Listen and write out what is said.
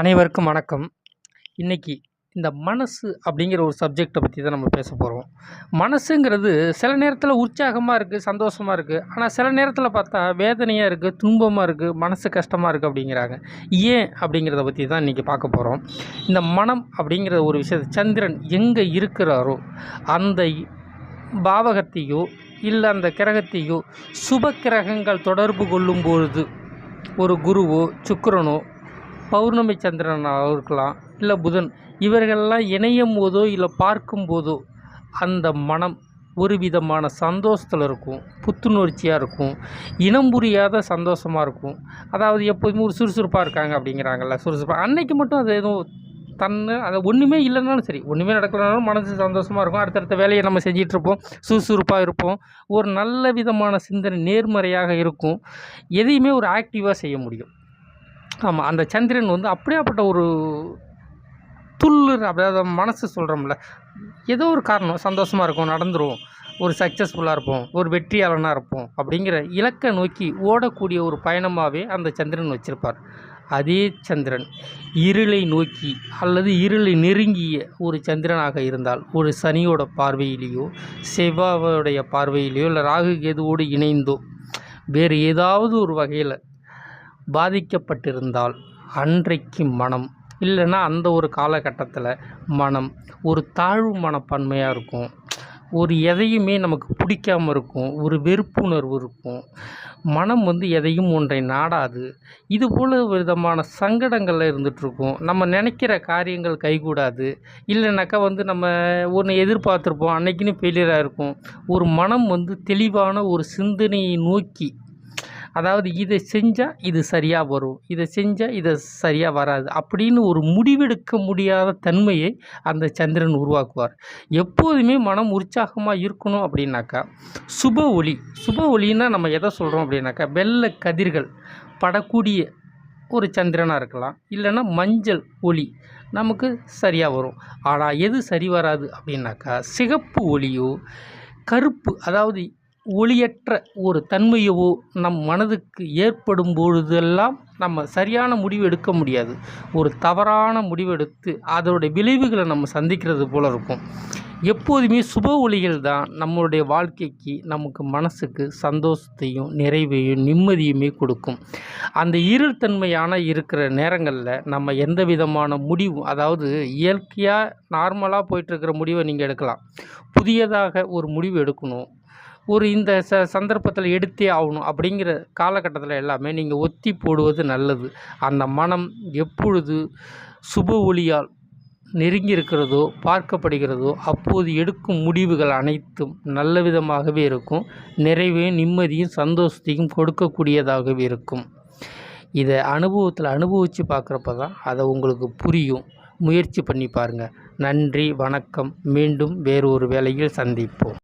அனைவருக்கும் வணக்கம். இன்றைக்கி இந்த மனசு அப்படிங்கிற ஒரு சப்ஜெக்டை பற்றி தான் நம்ம பேச போகிறோம் மனசுங்கிறது சில நேரத்தில் உற்சாகமாக இருக்குது சந்தோஷமாக இருக்குது ஆனால் சில நேரத்தில் பார்த்தா வேதனையாக இருக்குது துன்பமாக இருக்குது மனசு கஷ்டமாக இருக்குது அப்படிங்கிறாங்க. ஏன் அப்படிங்கிறத பற்றி தான் இன்றைக்கி பார்க்க போகிறோம் இந்த மனம் அப்படிங்கிற ஒரு விஷயத்தை சந்திரன் எங்கே இருக்கிறாரோ அந்த பாவகத்தையோ இல்லை அந்த கிரகத்தையோ சுப கிரகங்கள் தொடர்பு கொள்ளும் பொழுது ஒரு குருவோ சுக்கரனோ பௌர்ணமி சந்திரன் இருக்கலாம் இல்லை புதன். இவர்களெல்லாம் இணையும் போதோ இல்லை பார்க்கும் போதோ அந்த மனம் ஒரு விதமான சந்தோஷத்தில் இருக்கும். புத்துணர்ச்சியாக இருக்கும். இனம் புரியாத சந்தோஷமாக இருக்கும். அதாவது எப்போதுமே ஒரு சுறுசுறுப்பாக இருக்காங்க அப்படிங்கிறாங்கல்ல சுறுசுறுப்பாக அன்னைக்கு மட்டும் அது எதுவும் தன்னு அது ஒன்றுமே இல்லைனாலும் சரி ஒன்றுமே நடக்கலனாலும் மனசு சந்தோஷமாக இருக்கும். அடுத்தடுத்த வேலையை நம்ம செஞ்சிகிட்ருப்போம் சுறுசுறுப்பாக இருப்போம். ஒரு நல்ல விதமான சிந்தனை நேர்மறையாக இருக்கும். எதையுமே ஒரு ஆக்டிவாக செய்ய முடியும். ஆமாம் அந்த சந்திரன் வந்து அப்படியாப்பட்ட ஒரு துள்ளுற அப்படியே மனசு சொல்கிறோம்ல ஏதோ ஒரு காரணம் சந்தோஷமாக இருக்கும் நடந்துரும் ஒரு சக்ஸஸ்ஃபுல்லாக இருப்போம் ஒரு வெற்றியாளனாக இருப்போம் அப்படிங்கிற இலக்கை நோக்கி ஓடக்கூடிய ஒரு பயணமாகவே அந்த சந்திரன் வச்சுருப்பார். அதே சந்திரன் இருளை நோக்கி அல்லது இருளை நெருங்கிய ஒரு சந்திரனாக இருந்தால் ஒரு சனியோட பார்வையிலேயோ செவ்வாவோடைய பார்வையிலேயோ இல்லை ராகு கேதுவோடு இணைந்தோ வேறு ஏதாவது ஒரு வகையில் பாதிக்கப்பட்டிருந்தால் அன்றைக்கு மனம். இல்லைன்னா அந்த ஒரு காலகட்டத்தில் மனம். ஒரு தாழ்வு மனப்பான்மையாக இருக்கும். ஒரு எதையுமே நமக்கு பிடிக்காம இருக்கும். ஒரு வெறுப்புணர்வு இருக்கும். மனம் வந்து எதையும் ஒன்றை நாடாது. இது போல் விதமான சங்கடங்களில் இருந்துகிட்ருக்கும் நம்ம நினைக்கிற காரியங்கள் கைகூடாது. இல்லைனாக்கா வந்து நம்ம ஒன்று எதிர்பார்த்துருப்போம். அன்னைக்குன்னு ஃபெயிலியராக இருக்கும். ஒரு மனம் வந்து தெளிவான ஒரு சிந்தனையை நோக்கி அதாவது இதை செஞ்சால் இது சரியாக வரும். இதை செஞ்சால் இதை சரியாக வராது. அப்படின்னு ஒரு முடிவெடுக்க முடியாத தன்மையை அந்த சந்திரன் உருவாக்குவார். எப்போதுமே மனம் உற்சாகமாக இருக்கணும் அப்படின்னாக்கா சுப ஒளி. சுப ஒளின்னா நம்ம எதை சொல்கிறோம் அப்படின்னாக்கா வெள்ளை கதிர்கள் படக்கூடிய ஒரு சந்திரனாக இருக்கலாம். இல்லைன்னா மஞ்சள் ஒளி நமக்கு சரியாக வரும். ஆனால் எது சரி வராது அப்படின்னாக்கா சிகப்பு ஒளியோ கருப்பு அதாவது ஒளியற்ற ஒரு தன்மையவோ நம் மனதுக்கு ஏற்படும் பொழுதெல்லாம் நம்ம சரியான முடிவு எடுக்க முடியாது. ஒரு தவறான முடிவெடுத்து அதோடைய விளைவுகளை நம்ம சந்திக்கிறது போல் இருக்கும். எப்போதுமே சுப ஒளிகள் தான் நம்மளுடைய வாழ்க்கைக்கு நமக்கு மனசுக்கு சந்தோஷத்தையும் நிறைவையும் நிம்மதியுமே கொடுக்கும். அந்த இருள் தன்மையான இருக்கிற நேரங்களில் நம்ம எந்த விதமான முடிவும் அதாவது இயற்கையாக நார்மலாக போயிட்டுருக்கிற முடிவை நீங்கள் எடுக்கலாம். புதியதாக ஒரு முடிவு எடுக்கணும். ஒரு இந்த ச சந்தர்ப்பத்தில் எடுத்தே ஆகணும். அப்படிங்கிற காலகட்டத்தில் எல்லாமே நீங்கள் ஒத்தி போடுவது நல்லது. அந்த மனம் எப்பொழுது சுப ஒளியால் நெருங்கி இருக்கிறதோ பார்க்கப்படுகிறதோ அப்போது எடுக்கும் முடிவுகள் அனைத்தும் நல்ல விதமாகவே இருக்கும். நிறைவையும் நிம்மதியும் சந்தோஷத்தையும் கொடுக்கக்கூடியதாகவே இருக்கும். இதை அனுபவத்தில் அனுபவித்து பார்க்குறப்ப தான் அதை உங்களுக்கு புரியும். முயற்சி பண்ணி பாருங்கள் நன்றி வணக்கம். மீண்டும் வேறு ஒரு வேலையில் சந்திப்போம்.